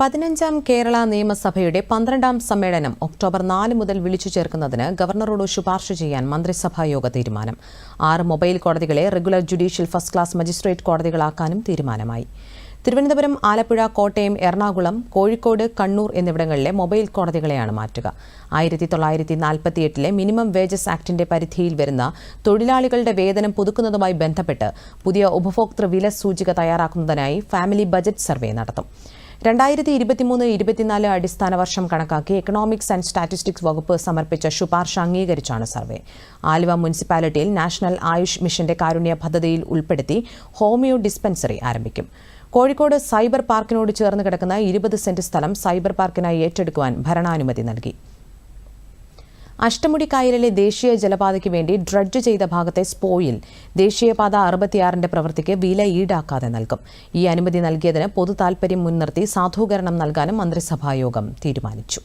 പതിനഞ്ചാം കേരള നിയമസഭയുടെ പന്ത്രണ്ടാം സമ്മേളനം ഒക്ടോബർ നാല് മുതൽ വിളിച്ചു ചേർക്കുന്നതിന് ഗവർണറോട് ശുപാർശ ചെയ്യാൻ മന്ത്രിസഭാ യോഗ തീരുമാനം. ആറ് mobile കോടതികളെ regular judicial first class magistrate കോടതികളാക്കാനും തീരുമാനമായി. തിരുവനന്തപുരം ആലപ്പുഴ കോട്ടയം എറണാകുളം കോഴിക്കോട് കണ്ണൂർ എന്നിവിടങ്ങളിലെ മൊബൈൽ കോടതികളെയാണ് മാറ്റുക. ആയിരത്തി തൊള്ളായിരത്തി നാൽപ്പത്തിയെട്ടിലെ മിനിമം വേജസ് ആക്ടിന്റെ പരിധിയിൽ വരുന്ന തൊഴിലാളികളുടെ വേതനം പുതുക്കുന്നതുമായി ബന്ധപ്പെട്ട് പുതിയ ഉപഭോക്തൃ വില സൂചിക തയ്യാറാക്കുന്നതിനായി ഫാമിലി ബജറ്റ് സർവേ നടത്തും. രണ്ടായിരത്തി ഇരുപത്തിമൂന്ന് ഇരുപത്തിനാല് അടിസ്ഥാന വർഷം കണക്കാക്കി എക്കണോമിക്സ് ആൻഡ് സ്റ്റാറ്റിസ്റ്റിക്സ് വകുപ്പ് സമർപ്പിച്ച ശുപാർശ അംഗീകരിച്ചാണ് സർവേ. ആലുവ മുനിസിപ്പാലിറ്റിയിൽ നാഷണൽ ആയുഷ് മിഷന്റെ കാരുണ്യ പദ്ധതിയിൽ ഉൾപ്പെടുത്തി ഹോമിയോ ഡിസ്പെൻസറി ആരംഭിക്കും. കോഴിക്കോട് സൈബർ പാർക്കിനോട് ചേർന്ന് കിടക്കുന്ന ഇരുപത് സെന്റ് സ്ഥലം സൈബർ പാർക്കിനായി ഏറ്റെടുക്കുവാൻ ഭരണാനുമതി നൽകി. അഷ്ടമുടി കായലിലെ ദേശീയ ജലപാതയ്ക്ക് വേണ്ടി ഡ്രഡ്ജ് ചെയ്ത ഭാഗത്തെ സ്പോയിൽ ദേശീയപാത അറുപത്തിയാറിന്റെ പ്രവൃത്തിക്ക് വില ഈടാക്കാതെ നൽകും. ഈ അനുമതി നൽകിയതിന് പൊതു താൽപര്യം മുൻനിർത്തി സാധൂകരണം നൽകാനും മന്ത്രിസഭായോഗം തീരുമാനിച്ചു.